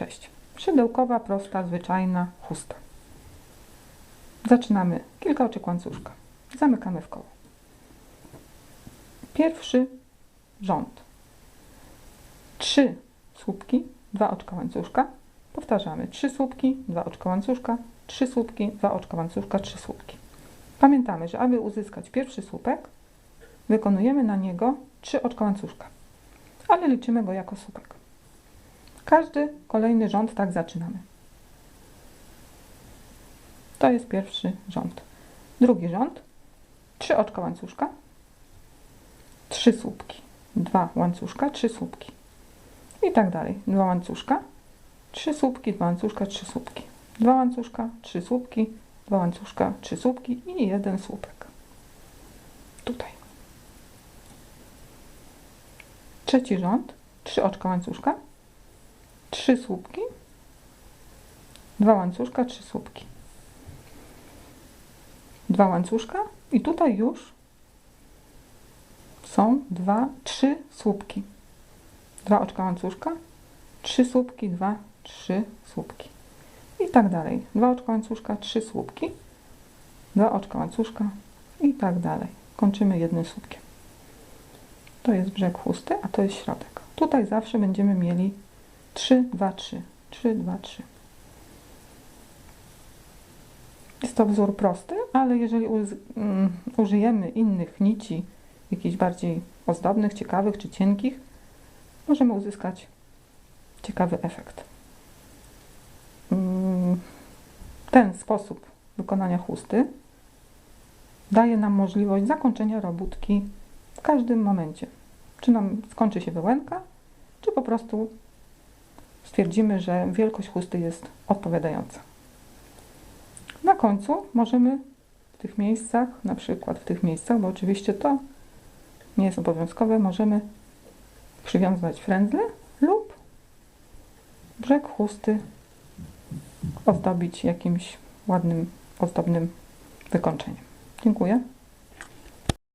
Cześć. Szydełkowa, prosta, zwyczajna chusta. Zaczynamy kilka oczek łańcuszka. Zamykamy w koło. Pierwszy rząd. Trzy słupki, dwa oczka łańcuszka. Powtarzamy. Trzy słupki, dwa oczka łańcuszka, trzy słupki, dwa oczka łańcuszka, trzy słupki. Pamiętamy, że aby uzyskać pierwszy słupek, wykonujemy na niego trzy oczka łańcuszka, ale liczymy go jako słupek. Każdy kolejny rząd tak zaczynamy. To jest pierwszy rząd. Drugi rząd. Trzy oczka łańcuszka. Trzy słupki. Dwa łańcuszka, trzy słupki. I tak dalej. Dwa łańcuszka. Trzy słupki, dwa łańcuszka, trzy słupki. Dwa łańcuszka, trzy słupki. Dwa łańcuszka, trzy słupki i jeden słupek. Tutaj. Trzeci rząd. Trzy oczka łańcuszka trzy słupki, dwa łańcuszka, trzy słupki. Dwa łańcuszka i tutaj już są dwa, trzy słupki. Dwa oczka łańcuszka, trzy słupki, dwa, trzy słupki. I tak dalej. Dwa oczka łańcuszka, trzy słupki, dwa oczka łańcuszka i tak dalej. Kończymy jednym słupkiem. To jest brzeg chusty, a to jest środek. Tutaj zawsze będziemy mieli 3, 2, 3. 3, 2, 3. Jest to wzór prosty, ale jeżeli um, użyjemy innych nici, jakichś bardziej ozdobnych, ciekawych czy cienkich, możemy uzyskać ciekawy efekt. Um, ten sposób wykonania chusty daje nam możliwość zakończenia robótki w każdym momencie. Czy nam skończy się wyłęka, czy po prostu stwierdzimy, że wielkość chusty jest odpowiadająca. Na końcu możemy w tych miejscach, na przykład w tych miejscach, bo oczywiście to nie jest obowiązkowe, możemy przywiązać frędzle lub brzeg chusty ozdobić jakimś ładnym, ozdobnym wykończeniem. Dziękuję.